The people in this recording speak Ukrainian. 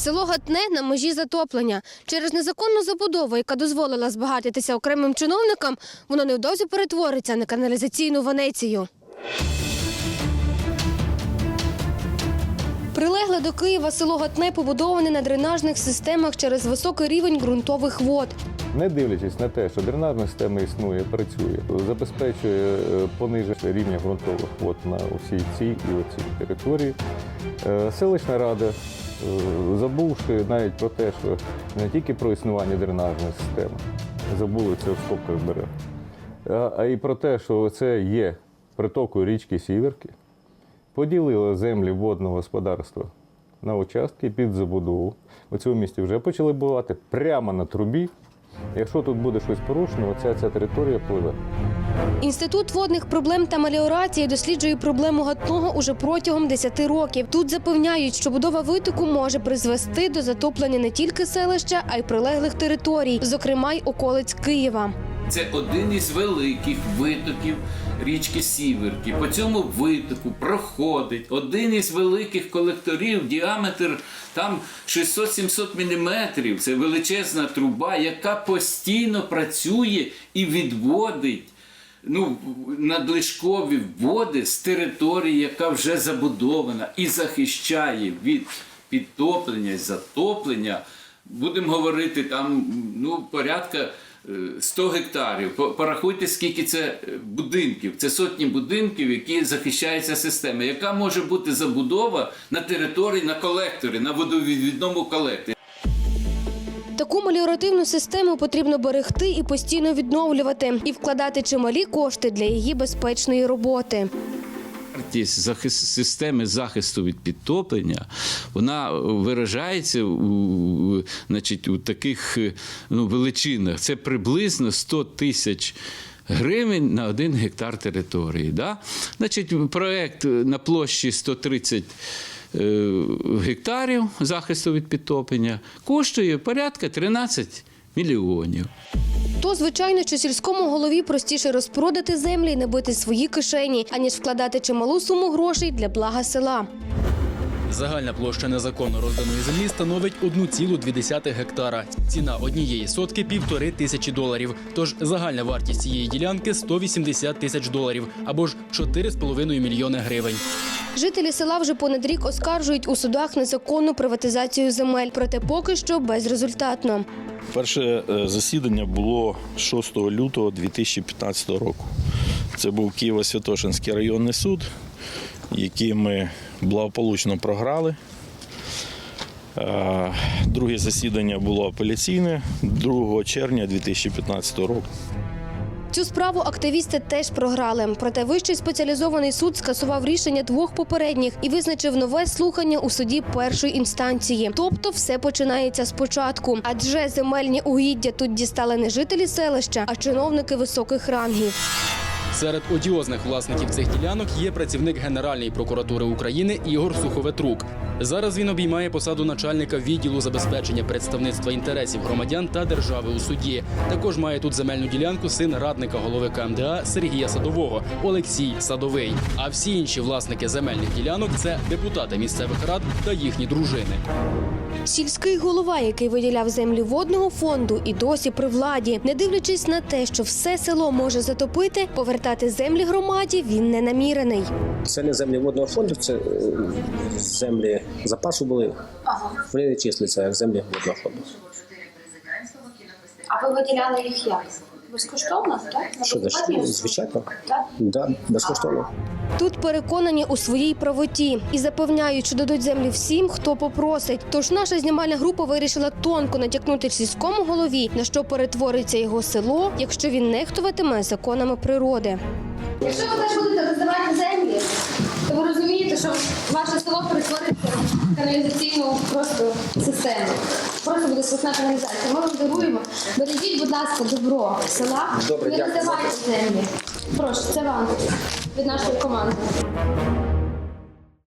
Село Гатне на межі затоплення. Через незаконну забудову, яка дозволила збагатитися окремим чиновникам, воно невдовзі перетвориться на каналізаційну Венецію. Прилегле до Києва село Гатне побудоване на дренажних системах через високий рівень ґрунтових вод. Не дивлячись на те, що дренажна система існує, працює, забезпечує е, пониження рівня ґрунтових вод на всій цій і оцій території. Е, Селищна рада, забувши навіть про те, що не тільки про існування дренажної системи, забули це в скобках бере, а- а й про те, що це є притокою річки Сіверки, поділили землі водного господарства на участки під забудову. У цьому місті вже почали бувати прямо на трубі. Якщо тут буде щось порушено, оця ця територія пливе. Інститут водних проблем та меліорації досліджує проблему гатного уже протягом 10 років. Тут запевняють, що будова витоку може призвести до затоплення не тільки селища, а й прилеглих територій, зокрема й околиць Києва. Це один із великих витоків річки Сіверки. По цьому витоку проходить один із великих колекторів, діаметр там 600-700 міліметрів. Це величезна труба, яка постійно працює і відводить. Ну, надлишкові води з території, яка вже забудована, і захищає від підтоплення затоплення. Будемо говорити там ну, порядка 100 гектарів. Порахуйте, скільки це е, будинків. Це сотні будинків, які захищається система. Яка може бути забудова на території, на колекторі, на водовідвідному колекторі? Таку меліоративну систему потрібно берегти і постійно відновлювати, і вкладати чималі кошти для її безпечної роботи. Вартість захис- системи захисту від підтоплення вона виражається у, значить, у таких ну, величинах. Це приблизно 100 тисяч гривень на один гектар території. Да? Значить, проект на площі 130 е, гектарів захисту від підтоплення коштує порядка 13 мільйонів. То, звичайно, що сільському голові простіше розпродати землі і набити свої кишені, аніж вкладати чималу суму грошей для блага села. Загальна площа незаконно розданої землі становить 1,2 гектара. Ціна однієї сотки півтори тисячі доларів. Тож загальна вартість цієї ділянки 180 тисяч доларів або ж 4,5 мільйони гривень. Жителі села вже понад рік оскаржують у судах незаконну приватизацію земель, проте поки що безрезультатно. Перше е, засідання було 6 лютого 2015 року. Це був Києво-Святошинський районний суд, який ми благополучно програли. Е, Друге засідання було апеляційне 2 червня 2015 року. Цю справу активісти теж програли. Проте вищий спеціалізований суд скасував рішення двох попередніх і визначив нове слухання у суді першої інстанції. Тобто все починається спочатку. Адже земельні угіддя тут дістали не жителі селища, а чиновники високих рангів. Серед одіозних власників цих ділянок є працівник Генеральної прокуратури України Ігор Суховетрук. Зараз він обіймає посаду начальника відділу забезпечення представництва інтересів громадян та держави у суді. Також має тут земельну ділянку син радника голови КМДА Сергія Садового Олексій Садовий. А всі інші власники земельних ділянок це депутати місцевих рад та їхні дружини. Сільський голова, який виділяв землі водного фонду, і досі при владі, не дивлячись на те, що все село може затопити, повертати землі громаді він не намірений. Це не землі водного фонду, це е, землі запасу були. Вони не числяться як землі водного фонду. А ви виділяли їх як? Безкоштовно, так? Що звичайно? Так? Да, безкоштовно. Тут переконані у своїй правоті і запевняють, що дадуть землю всім, хто попросить. Тож наша знімальна група вирішила тонко натякнути сільському голові, на що перетвориться його село, якщо він нехтуватиме законами природи. Якщо ви теж будете роздавати землі, то ви розумієте, що ваше село перетвориться в каналізаційну просто систему. Просто буде сосна каналізація. Ми вам даруємо. Бережіть, будь ласка, добро села. Добре, Не дякую. роздавайте землі. Прошу, це вам від нашої команди.